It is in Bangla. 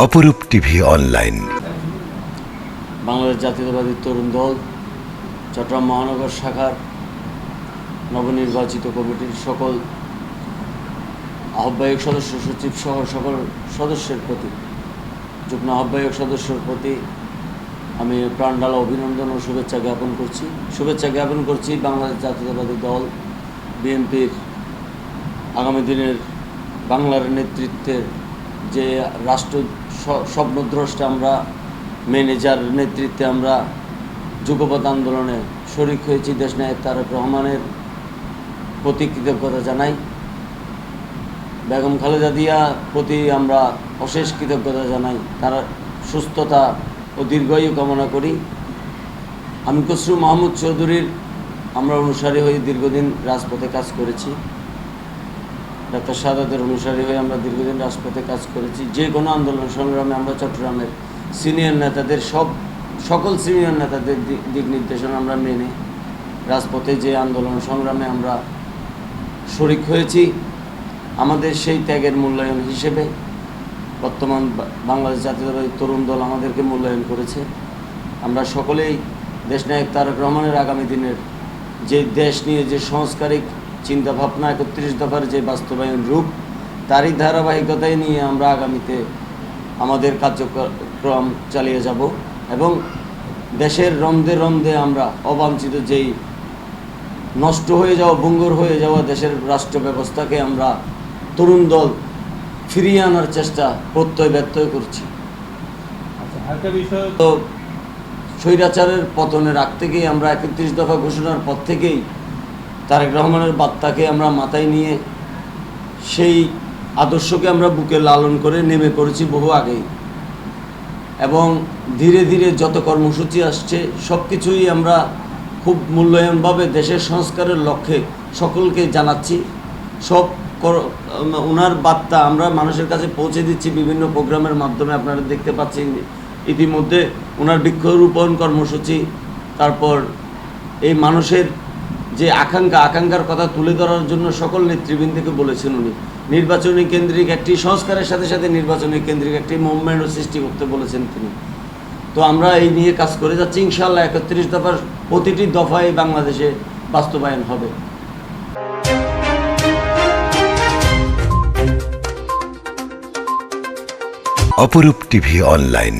অপরূপ টিভি অনলাইন। বাংলাদেশ জাতীয়তাবাদী তরুণ দল, চট্টগ্রাম মহানগর শাখার নবনির্বাচিত কমিটির সকল আহ্বায়ক সদস্য, সচিব সহ সকল সদস্যের প্রতি, যুগ্ম আহ্বায়ক সদস্যের প্রতি আমি প্রাণডালা অভিনন্দন ও শুভেচ্ছা জ্ঞাপন করছি। শুভেচ্ছা জ্ঞাপন করছি বাংলাদেশ জাতীয়তাবাদী দল, বিএনপির আগামী দিনের বাংলার নেতৃত্বের যে রাষ্ট্র স্বপ্নদ্রষ্টা আমরা, ম্যানেজার নেতৃত্বে আমরা যুগপথ আন্দোলনে শরিক হয়েছি দেশনায়ক তারেক রহমানের প্রতি কৃতজ্ঞতা জানাই। বেগম খালেদা দিয়া প্রতি আমরা অশেষ কৃতজ্ঞতা জানাই। তার সুস্থতা ও দীর্ঘায়ু কামনা করি। আমি কসরু মাহমুদ চৌধুরীর আমরা অনুসারী হয়ে দীর্ঘদিন রাজপথে কাজ করেছি। ডাক্তার সাদাতের অনুসারী হয়ে আমরা দীর্ঘদিন রাজপথে কাজ করেছি। যে কোনো আন্দোলন সংগ্রামে আমরা চট্টগ্রামের সিনিয়র নেতাদের সব, সকল সিনিয়র নেতাদের দিক নির্দেশনা আমরা মেনে রাজপথে যে আন্দোলন সংগ্রামে আমরা শরিক হয়েছি, আমাদের সেই ত্যাগের মূল্যায়ন হিসেবে বর্তমান বাংলাদেশ জাতীয়তাবাদী তরুণ দল আমাদেরকে মূল্যায়ন করেছে। আমরা সকলেই দেশনায়ক তারেক রহমানের আগামী দিনের যে দেশ নিয়ে যে সংস্কারিক চিন্তাভাবনা একত্রিশ দফার যে বাস্তবায়ন রূপ তারই ধারাবাহিকতায় নিয়ে আমরা আগামীতে আমাদের কার্যক্রম চালিয়ে যাব এবং দেশের রন্ধে রন্ধে আমরা অবাঞ্ছিত যেই নষ্ট হয়ে যাওয়া ভঙ্গুর হয়ে যাওয়া দেশের রাষ্ট্র ব্যবস্থাকে আমরা তরুণ দল ফিরিয়ে আনার চেষ্টা প্রত্যয় ব্যত্যয় করছি। আচ্ছা তো স্বৈরাচারের পতনে রাখতে গিয়ে আমরা একত্রিশ দফা ঘোষণার পর থেকেই তারেক রহমানের বার্তাকে আমরা মাথায় নিয়ে সেই আদর্শকে আমরা বুকে লালন করে নেমে পড়েছি বহু আগেই। এবং ধীরে ধীরে যত কর্মসূচি আসছে সব কিছুই আমরা খুব মূল্যায়নভাবে দেশের সংস্কারের লক্ষ্যে সকলকে জানাচ্ছি। সব ওনার বার্তা আমরা মানুষের কাছে পৌঁছে দিচ্ছি বিভিন্ন প্রোগ্রামের মাধ্যমে। আপনারা দেখতে পাচ্ছেন ইতিমধ্যে ওনার বৃক্ষরোপণ কর্মসূচি, তারপর এই মানুষের যে আকাঙ্ক্ষা, আকাঙ্ক্ষার কথা তুলে ধরার জন্য সকল নেতৃবৃন্দকে বলেছেন উনি। নির্বাচনী কেন্দ্রিক একটি সংস্কারের সাথে সাথে নির্বাচনী কেন্দ্রিক একটি মুভমেন্টও সৃষ্টি করতে বলেছেন তিনি। তো আমরা এই নিয়ে কাজ করে যাচ্ছি। ইনশাল্লাহ একত্রিশ দফার প্রতিটি দফায় বাংলাদেশে বাস্তবায়ন হবে। অপরূপ টিভি অনলাইন।